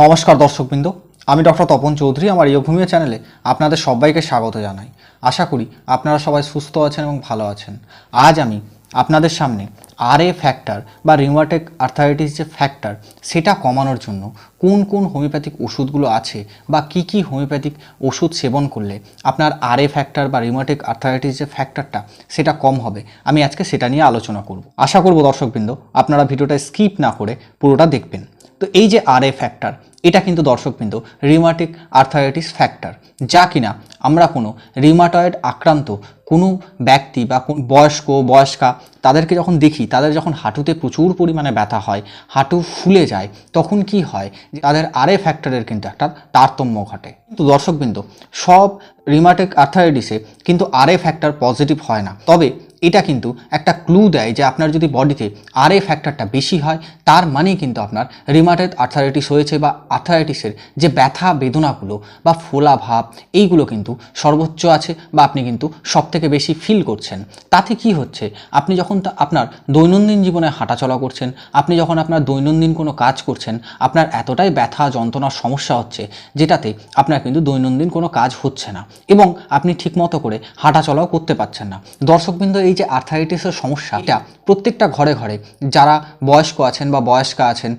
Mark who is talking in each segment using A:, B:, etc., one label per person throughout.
A: নমস্কার দর্শকবৃন্দ, আমি ডক্টর তপন চৌধুরী, আমার ইয়োভূমিও চ্যানেলে আপনাদের সবাইকে স্বাগত জানাই। আশা করি আপনারা সবাই সুস্থ আছেন এবং ভালো আছেন। আজ আমি আপনাদের সামনে আর এ ফ্যাক্টর বা রিমাটেক আর্থারাইটিস যে ফ্যাক্টর সেটা কমানোর জন্য কোন কোন হোমিওপ্যাথিক ওষুধগুলো আছে বা কি কি হোমিওপ্যাথিক ওষুধ সেবন করলে আপনার আর এ ফ্যাক্টর বা রিমাটেক আর্থারাইটিস যে ফ্যাক্টরটা সেটা কম হবে? আমি আজকে সেটা নিয়ে আলোচনা করব। আশা করব দর্শকবৃন্দ, আপনারা ভিডিওটা স্কিপ না করে পুরোটা দেখবেন। তো এই যে আর এ ফ্যাক্টর এটা কিন্তু দর্শকবৃন্দ রিমাটিক আর্থারাইটিস ফ্যাক্টর যা কিনা আমরা কোনো রিমাটয়েড আক্রান্ত কোনো ব্যক্তি বা কোন বয়স্ক, বয়স্কা তাদেরকে যখন দেখি, তাদের যখন হাঁটুতে প্রচুর পরিমাণে ব্যথা হয়, হাঁটু ফুলে যায়, তখন কি হয় যে তাদের আরএ ফ্যাক্টরের কিন্তু একটা তারতম্য ঘটে। কিন্তু দর্শকবৃন্দ, সব রিমাটিক আর্থারাইটিসে কিন্তু আরএ ফ্যাক্টর পজিটিভ হয় না। তবে এটা কিন্তু একটা ক্লু দেয় যে আপনার যদি বডিতে আর এ ফ্যাক্টরটা বেশি হয়, তার মানেই কিন্তু আপনার রিমাটেড আর্থারাইটিস হয়েছে বা আর্থারাইটিসের যে ব্যথা বেদনাগুলো বা ফোলা ভাব, এইগুলো কিন্তু সর্বোচ্চ আছে বা আপনি কিন্তু সব থেকে বেশি ফিল করছেন। তাতে কি হচ্ছে? আপনি যখন আপনার দৈনন্দিন জীবনে হাঁটাচলা করছেন, আপনি যখন আপনার দৈনন্দিন কোনো কাজ করছেন, আপনার এতটাই ব্যথা যন্ত্রণার সমস্যা হচ্ছে যেটাতে আপনার কিন্তু দৈনন্দিন কোনো কাজ হচ্ছে না এবং আপনি ঠিকমতো করে হাঁটাচলাও করতে পারছেন না। দর্শকবৃন্দ, এই যে আর্থারাইটিসের সমস্যা, এটা প্রত্যেকটা ঘরে ঘরে যারা বয়স্ক আছেন বা বয়স্কা আছেন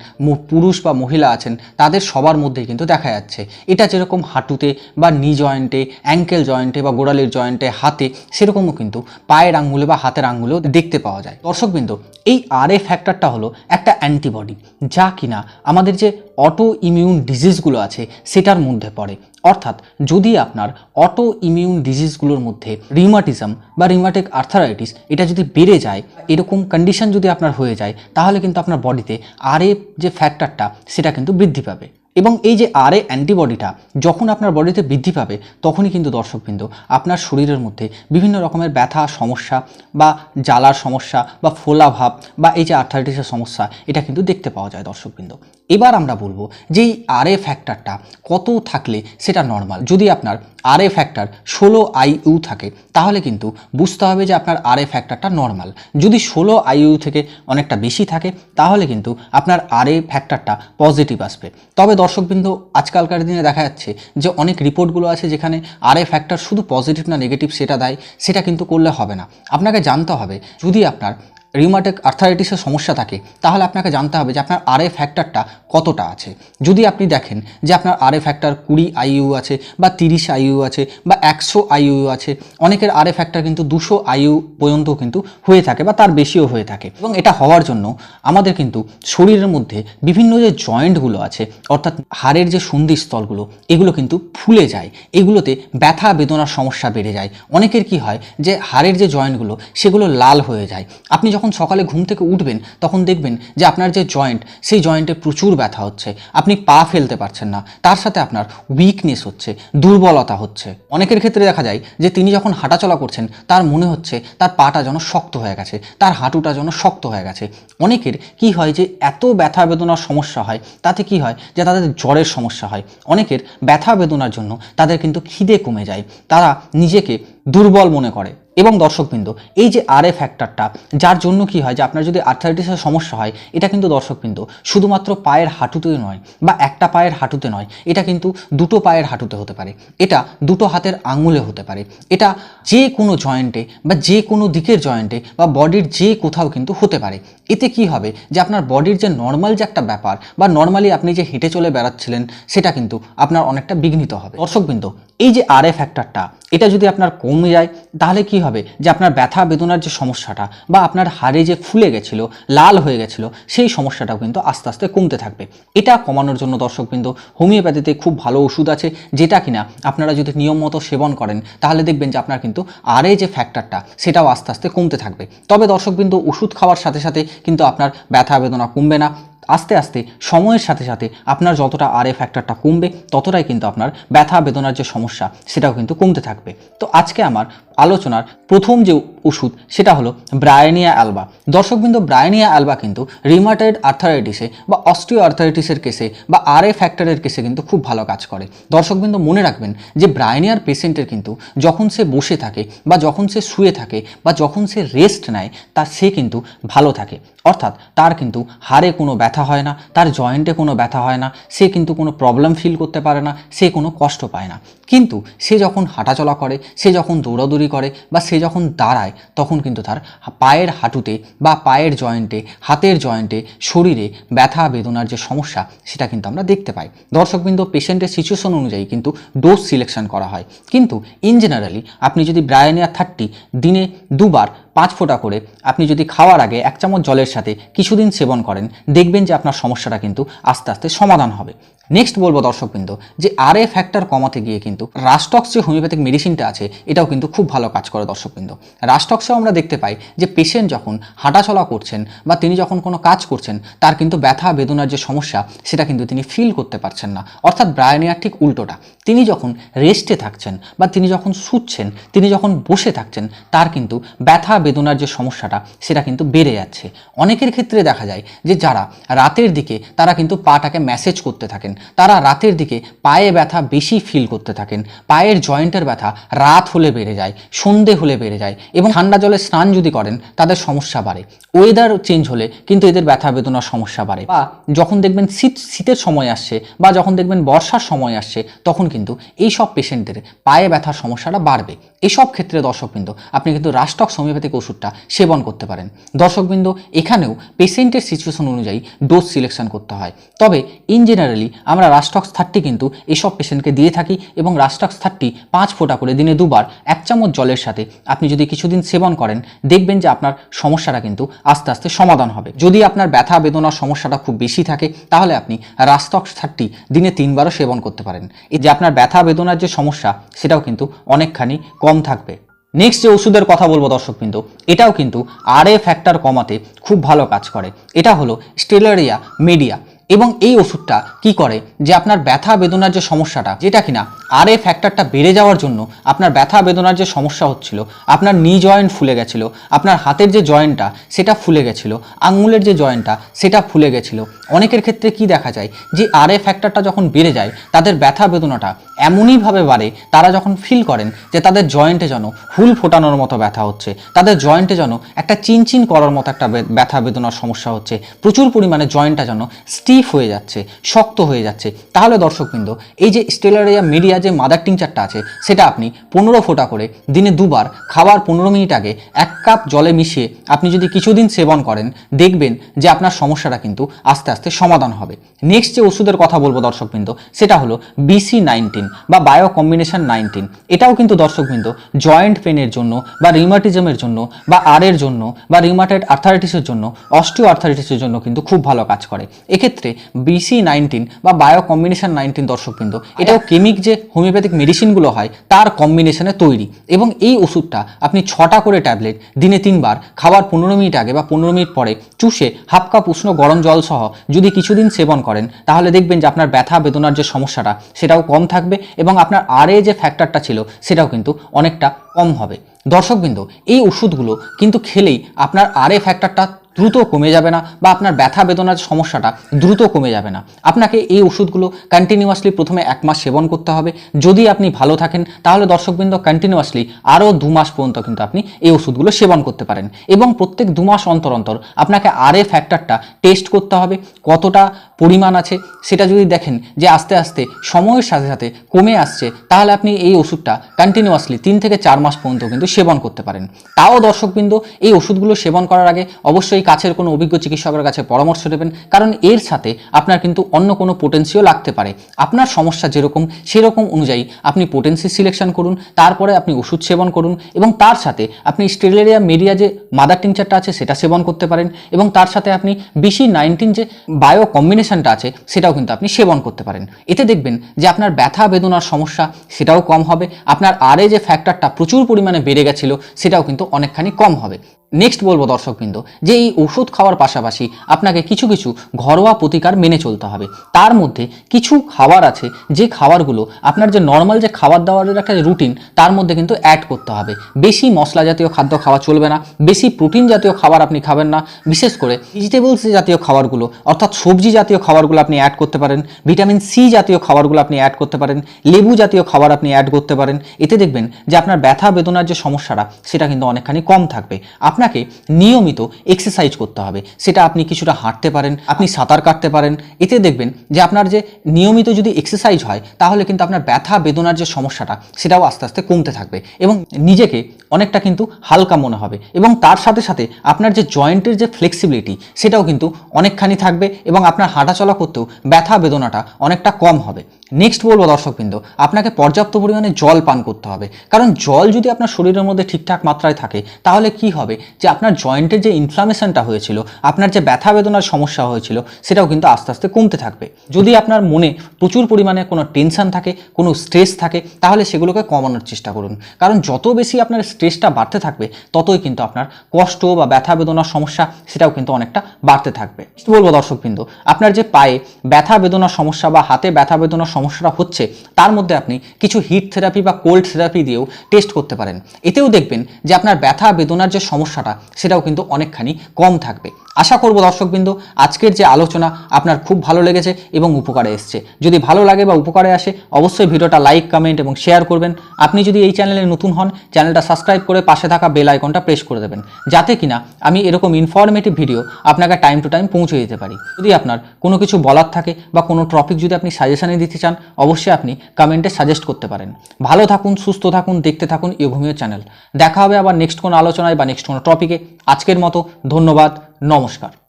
A: পুরুষ বা মহিলা আছেন, তাদের সবার মধ্যেই কিন্তু দেখা যাচ্ছে। এটা যেরকম হাঁটুতে বা নি জয়েন্টে অ্যাঙ্কেল জয়েন্টে বা গোড়ালির জয়েন্টে হাতে, সেরকমও কিন্তু পায়ের আঙ্গুলে বা হাতের আঙ্গুলেও দেখতে পাওয়া যায়। দর্শকবৃন্দ, এই আর এ ফ্যাক্টরটা হলো একটা অ্যান্টিবডি যা কিনা আমাদের যে অটো ইমিউন ডিজিজগুলো আছে, সেটার মধ্যে পড়ে। অর্থাৎ যদি আপনার অটো ইমিউন ডিজিজগুলোর মধ্যে রিউমাটিজম বা রিউমাটিক আর্থারাইটিস এটা যদি বেড়ে যায়, এরকম কন্ডিশন যদি আপনার হয়ে যায়, তাহলে কিন্তু আপনার বডিতে আর যে ফ্যাক্টরটা সেটা কিন্তু বৃদ্ধি পাবে। এবং এই যে আর অ্যান্টিবডিটা যখন আপনার বডিতে বৃদ্ধি পাবে, তখনই কিন্তু দর্শকবৃন্দ, আপনার শরীরের মধ্যে বিভিন্ন রকমের ব্যথা, সমস্যা বা জ্বালার সমস্যা বা ফোলাভাব বা এই যে আর্থারাইটিসের সমস্যা, এটা কিন্তু দেখতে পাওয়া যায় দর্শকবৃন্দ। এবার আমরা বলব যে এই আর এ ফ্যাক্টরটা কত থাকলে সেটা নর্মাল যদি আপনার আর এ ফ্যাক্টর ষোলো আইইউ থাকে, তাহলে কিন্তু বুঝতে হবে যে আপনার আর এ ফ্যাক্টরটা নর্মাল যদি ষোলো আইইউ থেকে অনেকটা বেশি থাকে, তাহলে কিন্তু আপনার আর এ ফ্যাক্টরটা পজিটিভ আসবে। তবে দর্শকবৃন্দ, আজকালকার দিনে দেখা যাচ্ছে যে অনেক রিপোর্টগুলো আছে যেখানে আর এ ফ্যাক্টর শুধু পজিটিভ না নেগেটিভ সেটা দেয়, সেটা কিন্তু করলে হবে না। আপনাকে জানতে হবে, যদি আপনার রিউমাটিক আর্থারাইটিসের সমস্যা থাকে, তাহলে আপনাকে জানতে হবে যে আপনার আর এ ফ্যাক্টরটা কতটা আছে। যদি আপনি দেখেন যে আপনার আর এ ফ্যাক্টর কুড়ি আইইউ আছে বা তিরিশ আইইউ আছে বা একশো আইইউ আছে, অনেকের আর এ ফ্যাক্টর কিন্তু দুশো আইইউ পর্যন্ত কিন্তু হয়ে থাকে বা তার বেশিও হয়ে থাকে। এবং এটা হওয়ার জন্য আমাদের কিন্তু শরীরের মধ্যে বিভিন্ন যে জয়েন্টগুলো আছে, অর্থাৎ হাড়ের যে সন্ধিস্থলগুলো এগুলো কিন্তু ফুলে যায়। এগুলোতে ব্যথা, বেদনার সমস্যা বেড়ে যায়। অনেকের কি হয় যে হাড়ের যে জয়েন্টগুলো সেগুলো লাল হয়ে যায়। আপনি যখন সকালে ঘুম থেকে উঠবেন, তখন দেখবেন যে আপনার যে জয়েন্ট সেই জয়েন্টে প্রচুর ব্যথা হচ্ছে। আপনি পা ফেলতে পারছেন না। তার সাথে আপনার উইকনেস হচ্ছে, দুর্বলতা হচ্ছে। অনেকের ক্ষেত্রে দেখা যায় যে তিনি যখন হাঁটাচলা করছেন, তার মনে হচ্ছে তার পাটা যেন শক্ত হয়ে গেছে, তার হাঁটুটা যেন শক্ত হয়ে গেছে। অনেকের কি হয় যে এত ব্যথা বেদনার সমস্যা হয়, তাতে কি হয় যে তাদের জ্বরের সমস্যা হয়। অনেকের ব্যথা বেদনার জন্য তাদের কিন্তু খিদে কমে যায়। তারা নিজেকে দুর্বল মনে করে। এবং দর্শকবৃন্দ, এই যে আর এ ফ্যাক্টরটা যার জন্য কি হয় যে আপনার যদি আর্থারাইটিসের সমস্যা হয়, এটা কিন্তু দর্শকবৃন্দ শুধুমাত্র পায়ের হাঁটুতে নয় বা একটা পায়ের হাঁটুতে নয়, এটা কিন্তু দুটো পায়ের হাঁটুতে হতে পারে। এটা দুটো হাতের আঙুলে হতে পারে। এটা যে কোনো জয়েন্টে বা যে কোনো দিকের জয়েন্টে বা বডির যে কোথাও কিন্তু হতে পারে। এতে কি হবে যে আপনার বডির যে নর্মাল যে একটা ব্যাপার বা নর্মালি আপনি যে হেঁটে চলে বেড়াচ্ছিলেন, সেটা কিন্তু আপনার অনেকটা বিঘ্নিত হবে। দর্শকবৃন্দ, এই যে আর এ ফ্যাক্টরটা এটা যদি আপনার কমে যায়, তাহলে কি হবে যে আপনার ব্যথা বেদনার যে সমস্যাটা বা আপনার হাড়ে যে ফুলে গেছিল, লাল হয়ে গেছিল, সেই সমস্যাটাও কিন্তু আস্তে আস্তে কমতে থাকবে। এটা কমানোর জন্য দর্শকবৃন্দ, হোমিওপ্যাথিতে খুব ভালো ওষুধ আছে যেটা কিনা আপনারা যদি নিয়ম মতো সেবন করেন, তাহলে দেখবেন যে আপনার কিন্তু আরে যে ফ্যাক্টরটা, সেটাও আস্তে আস্তে কমতে থাকবে। তবে দর্শকবৃন্দ, ওষুধ খাওয়ার সাথে সাথে কিন্তু আপনার ব্যথা বেদনা কমবে না। আস্তে আস্তে, সময়ের সাথে সাথে আপনার যতটা আর এ ফ্যাক্টরটা কমবে, ততটাই কিন্তু আপনার ব্যথা বেদনার যে সমস্যা, সেটাও কিন্তু কমতে থাকবে। তো আজকে আমার আলোচনার প্রথম যে ওষুধ, সেটা হলো ব্রায়ানিয়া অ্যালবা। দর্শকবৃন্দ, ব্রায়ানিয়া অ্যালবা কিন্তু রিমাটেড আর্থারাইটিসে বা অস্ট্রিও আর্থারাইটিসের কেসে বা আর এ ফ্যাক্টরের কেসে কিন্তু খুব ভালো কাজ করে। দর্শকবৃন্দ, মনে রাখবেন যে ব্রায়ানিয়ার পেশেন্টের কিন্তু যখন সে বসে থাকে বা যখন সে শুয়ে থাকে বা যখন সে রেস্ট নেয়, তা সে কিন্তু ভালো থাকে। অর্থাৎ তার কিন্তু হাড়ে কোনো ব্যথা ব্যথা হয় না, তার জয়েন্টে কোনো ব্যথা হয় না, সে কিন্তু কোনো প্রবলেম ফিল করতে পারে না, সে কোনো কষ্ট পায় না। কিন্তু সে যখন হাঁটাচলা করে, সে যখন দৌড়াদৌড়ি করে বা সে যখন দাঁড়ায়, তখন কিন্তু তার পায়ের হাঁটুতে বা পায়ের জয়েন্টে, হাতের জয়েন্টে, শরীরে ব্যথা, বেদনার যে সমস্যা, সেটা কিন্তু আমরা দেখতে পাই। দর্শকবৃন্দ, পেশেন্টের সিচুয়েশন অনুযায়ী কিন্তু ডোজ সিলেকশন করা হয়। কিন্তু ইন জেনারেলি আপনি যদি ব্রায়ানিয়া থার্টি দিনে দুবার পাঁচ ফোঁটা করে আপনি যদি খাওয়ার আগে এক চামচ জলের সাথে কিছুদিন সেবন করেন, দেখবেন যে আপনার সমস্যাটা কিন্তু আস্তে আস্তে সমাধান হবে। নেক্সট বলব দর্শকবৃন্দ যে আর এ ফ্যাক্টর কমাতে গিয়ে কিন্তু রাস্টক্স যে হোমিওপ্যাথিক মেডিসিনটা আছে, এটাও কিন্তু খুব ভালো কাজ করে দর্শকবৃন্দ। রাস্টক্সেও আমরা দেখতে পাই যে পেশেন্ট যখন হাঁটাচলা করছেন বা তিনি যখন কোনো কাজ করছেন, তার কিন্তু ব্যথা, বেদনার যে সমস্যা, সেটা কিন্তু তিনি ফিল করতে পারছেন না। অর্থাৎ ব্রায়ানিয়ার ঠিক উল্টোটা। তিনি যখন রেস্টে থাকছেন বা তিনি যখন শুচ্ছেন, তিনি যখন বসে থাকছেন, তার কিন্তু ব্যথা বেদনার যে সমস্যাটা, সেটা কিন্তু বেড়ে যাচ্ছে। অনেকের ক্ষেত্রে দেখা যায় যে যারা রাতের দিকে, তারা কিন্তু পাটাকে ম্যাসেজ করতে থাকেন। তারা রাতের দিকে পায়ে ব্যথা বেশি ফিল করতে থাকেন। পায়ের জয়েন্টের ব্যথা রাত হলে বেড়ে যায়, সন্ধে হলে বেড়ে যায় এবং ঠান্ডা জলে স্নান যদি করেন, তাদের সমস্যা বাড়ে। ওয়েদার চেঞ্জ হলে কিন্তু এদের ব্যথা বেদনার সমস্যা বাড়ে। বা যখন দেখবেন শীত, শীতের সময় আসছে বা যখন দেখবেন বর্ষার সময় আসছে, তখন কিন্তু এই সব পেশেন্টদের পায়ে ব্যথার সমস্যাটা বাড়বে। এসব ক্ষেত্রে দর্শকবৃন্দ, আপনি কিন্তু রাষ্ট্রক হোমিওপ্যাথিক ওষুধটা সেবন করতে পারেন। দর্শকবৃন্দ, এখানেও পেশেন্টের সিচুয়েশন অনুযায়ী ডোজ সিলেকশন করতে হয়। তবে ইন জেনারেলি আমরা রাস্টক্স থার্টি কিন্তু এসব পেশেন্টকে দিয়ে থাকি এবং রাস্টক্স থার্টি পাঁচ ফোঁটা করে দিনে দুবার এক চামচ জলের সাথে আপনি যদি কিছুদিন সেবন করেন, দেখবেন যে আপনার সমস্যাটা কিন্তু আস্তে আস্তে সমাধান হবে। যদি আপনার ব্যথা, বেদনার সমস্যাটা খুব বেশি থাকে, তাহলে আপনি রাস্টক্স থার্টি দিনে তিনবারও সেবন করতে পারেন। এই যে আপনার ব্যথা, বেদনার যে সমস্যা, সেটাও কিন্তু অনেকখানি কম থাকবে। নেক্সট যে ওষুধের কথা বলব দর্শকবৃন্দ, এটাও কিন্তু আর এ ফ্যাক্টর কমাতে খুব ভালো কাজ করে। এটা হলো স্টেলারিয়া মিডিয়া এবং এই ওষুধটা কি করে? যে আপনার ব্যথা বেদনার যে সমস্যাটা, যেটা কিনা আর এ ফ্যাক্টরটা বেড়ে যাওয়ার জন্য আপনার ব্যথা বেদনার যে সমস্যা হচ্ছিল, আপনার নি জয়েন্ট ফুলে গেছিল, আপনার হাতের যে জয়েন্টটা সেটা ফুলে গেছিল আঙুলের যে জয়েন্টটা সেটা ফুলে গেছিল। অনেকের ক্ষেত্রে কি দেখা যায়? যে আর এ ফ্যাক্টরটা যখন বেড়ে যায়, তাদের ব্যথা বেদনাটা এমনইভাবে বাড়ে, তারা যখন ফিল করেন যে তাদের জয়েন্টে যেন হুল ফোটানোর মতো ব্যথা হচ্ছে, তাদের জয়েন্টে যেন একটা চিনচিন করার মতো একটা ব্যথা বেদনার সমস্যা হচ্ছে, প্রচুর পরিমাণে জয়েন্টটা যেন স্টিফ হয়ে যাচ্ছে, শক্ত হয়ে যাচ্ছে। তাহলে দর্শকবৃন্দ, এই যে স্টেলারিয়া মিডিয়া যে মাদার টিংচারটা আছে, সেটা আপনি পনেরো ফোঁটা করে দিনে দুবার, খাবার পনেরো মিনিট আগে এক কাপ জলে মিশিয়ে আপনি যদি কিছুদিন সেবন করেন, দেখবেন যে আপনার সমস্যাটা কিন্তু আস্তে আস্তে সমাধান হবে। নেক্সট যে ওষুধের কথা বলব দর্শকবৃন্দ, সেটা হলো বিসি নাইনটিন বা বায়ো কম্বিনেশন নাইনটিন এটাও কিন্তু দর্শকবৃন্দ জয়েন্ট পেনের জন্য বা রিমাটিজমের জন্য বা আরের জন্য বা রিমাটেড আর্থারাইটিসের জন্য অস্টিও আর্থারাইটিসের জন্য কিন্তু খুব ভালো কাজ করে। এক্ষেত্রে বিসি নাইনটিন বা বায়ো কম্বিনেশন নাইনটিন দর্শকবৃন্দ, এটাও কেমিক যে হোমিওপ্যাথিক মেডিসিনগুলো হয়, তার কম্বিনেশনে তৈরি। এবং এই ওষুধটা আপনি ছটা করে ট্যাবলেট দিনে তিনবার, খাবার পনেরো মিনিট আগে বা পনেরো মিনিট পরে চুষে হাফ কাপ উষ্ণ গরম জল সহ যদি কিছুদিন সেবন করেন, তাহলে দেখবেন যে আপনার ব্যথা, বেদনার যে সমস্যাটা, সেটাও কম থাকবে এবং আপনার আরে যে ফ্যাক্টরটা ছিল, সেটাও কিন্তু অনেকটা কম হবে। দর্শকবৃন্দ, এই ওষুধগুলো কিন্তু খেলেই আপনার আরে ফ্যাক্টরটা দ্রুত কমে যাবে না বা আপনার ব্যথা বেদনার সমস্যাটা দ্রুত কমে যাবে না। আপনাকে এই ওষুধগুলো কন্টিনিউয়াসলি প্রথমে এক মাস সেবন করতে হবে। যদি আপনি ভালো থাকেন, তাহলে দর্শকবৃন্দ কন্টিনিউয়াসলি আরও দু মাস পর্যন্ত কিন্তু আপনি এই ওষুধগুলো সেবন করতে পারেন। এবং প্রত্যেক দু মাস অন্তর অন্তর আপনাকে আর এ ফ্যাক্টরটা টেস্ট করতে হবে। কতটা পরিমাণ আছে সেটা যদি দেখেন যে আস্তে আস্তে সময়ের সাথে সাথে কমে আসছে, তাহলে আপনি এই ওষুধটা কন্টিনিউয়াসলি তিন থেকে চার মাস পর্যন্ত কিন্তু সেবন করতে পারেন। তাও দর্শকবৃন্দ, এই ওষুধগুলো সেবন করার আগে অবশ্যই কাছের কোনো অভিজ্ঞ চিকিৎসকের কাছে পরামর্শ নেবেন, কারণ এর সাথে আপনার কিন্তু অন্য কোনো পোটেন্সিও লাগতে পারে। আপনার সমস্যা যেরকম, সেরকম অনুযায়ী আপনি পোটেন্সি সিলেকশন করুন, তারপরে আপনি ওষুধ সেবন করুন, এবং তার সাথে আপনি স্টেলেরিয়া মিডিয়া যে মাদার টিংচারটা আছে, সেটা সেবন করতে পারেন, এবং তার সাথে আপনি বিসি নাইনটিন যে বায়ো কম্বিনেশনটা আছে, সেটাও কিন্তু আপনি সেবন করতে পারেন। এতে দেখবেন যে আপনার ব্যথা বেদনার সমস্যা, সেটাও কম হবে, আপনার আরে যে ফ্যাক্টরটা প্রচুর পরিমাণে বেড়ে গেছিল, সেটাও কিন্তু অনেকখানি কম হবে। নেক্সট বলব দর্শকবৃন্দ যে এই ওষুধ খাওয়ার পাশাপাশি আপনাকে কিছু কিছু ঘরোয়া প্রতিকার মেনে চলতে হবে। তার মধ্যে কিছু খাবার আছে, যে খাবারগুলো আপনার যে নর্মাল যে খাবার দাবারের একটা রুটিন তার মধ্যে কিন্তু অ্যাড করতে হবে। বেশি মশলা জাতীয় খাদ্য খাওয়া চলবে না, বেশি প্রোটিন জাতীয় খাবার আপনি খাবেন না, বিশেষ করে ভেজিটেবলস জাতীয় খাবারগুলো, অর্থাৎ সবজি জাতীয় খাবারগুলো আপনি অ্যাড করতে পারেন ভিটামিন সি জাতীয় খাবারগুলো আপনি অ্যাড করতে পারেন, লেবু জাতীয় খাবার আপনি অ্যাড করতে পারেন। এতে দেখবেন যে আপনার ব্যথা বেদনার যে সমস্যাটা, সেটা কিন্তু অনেকখানি কম থাকবে। আপনার আপনাকে নিয়মিত এক্সারসাইজ করতে হবে। সেটা আপনি কিছুটা হাঁটতে পারেন, আপনি সাঁতার কাটতে পারেন। এতে দেখবেন যে আপনার যে নিয়মিত যদি এক্সারসাইজ হয়, তাহলে কিন্তু আপনার ব্যথা, বেদনার যে সমস্যাটা, সেটাও আস্তে আস্তে কমতে থাকবে এবং নিজেকে অনেকটা কিন্তু হালকা মনে হবে এবং তার সাথে সাথে আপনার যে জয়েন্টের যে ফ্লেক্সিবিলিটি সেটাও কিন্তু অনেকখানি থাকবে এবং আপনার হাঁটাচলা করতেও ব্যথা, বেদনাটা অনেকটা কম হবে। নেক্সট বলব দর্শকবৃন্দ, আপনাকে পর্যাপ্ত পরিমাণে জল পান করতে হবে। কারণ জল যদি আপনার শরীরের মধ্যে ঠিকঠাক মাত্রায় থাকে, তাহলে কি হবে? যে আপনার জয়েন্টের যে ইনফ্লামেশনটা হয়েছিল, আপনার যে ব্যথা বেদনার সমস্যা হয়েছিল, সেটাও কিন্তু আস্তে আস্তে কমতে থাকবে। যদি আপনার মনে প্রচুর পরিমাণে কোনো টেনশন থাকে, কোনো স্ট্রেস থাকে, তাহলে সেগুলোকে কমানোর চেষ্টা করুন। কারণ যত বেশি আপনার স্ট্রেসটা বাড়তে থাকবে, ততই কিন্তু আপনার কষ্ট বা ব্যথা বেদনার সমস্যা, সেটাও কিন্তু অনেকটা বাড়তে থাকবে। বলব দর্শকবৃন্দ, আপনার যে পায়ে ব্যথা বেদনার সমস্যা বা হাতে ব্যথা বেদনার সমস্যাটা হচ্ছে, তার মধ্যে আপনি কিছু হিট থেরাপি বা কোল্ড থেরাপি দিয়েও টেস্ট করতে পারেন। এতেও দেখবেন যে আপনার ব্যথা, বেদনার যে সমস্যাটা, সেটাও কিন্তু অনেকখানি কম থাকবে। আশা করব দর্শকবৃন্দ, আজকের যে আলোচনা আপনার খুব ভালো লেগেছে এবং উপকারে এসছে। যদি ভালো লাগে বা উপকারে আসে, অবশ্যই ভিডিওটা লাইক কমেন্ট এবং শেয়ার করবেন। আপনি যদি এই চ্যানেলে নতুন হন চ্যানেলটা সাবস্ক্রাইব করে পাশে থাকা বেল আইকনটা প্রেস করে দেবেন, যাতে কিনা আমি এরকম ইনফরমেটিভ ভিডিও আপনাকে টাইম টু টাইম পৌঁছে দিতে পারি। যদি আপনার কোনো কিছু বলার থাকে বা কোনো টপিক যদি আপনি সাজেশনে দিতে চান, অবশ্যই আপনি কমেন্টে সাজেস্ট করতে পারেন। ভালো থাকুন, সুস্থ থাকুন, দেখতে থাকুন ইউঘুমিও চ্যানেল দেখা হবে আবার নেক্সট কোনো আলোচনায় বা নেক্সট কোনো টপিকে আজকের মতো, ধন্যবাদ। নমস্কার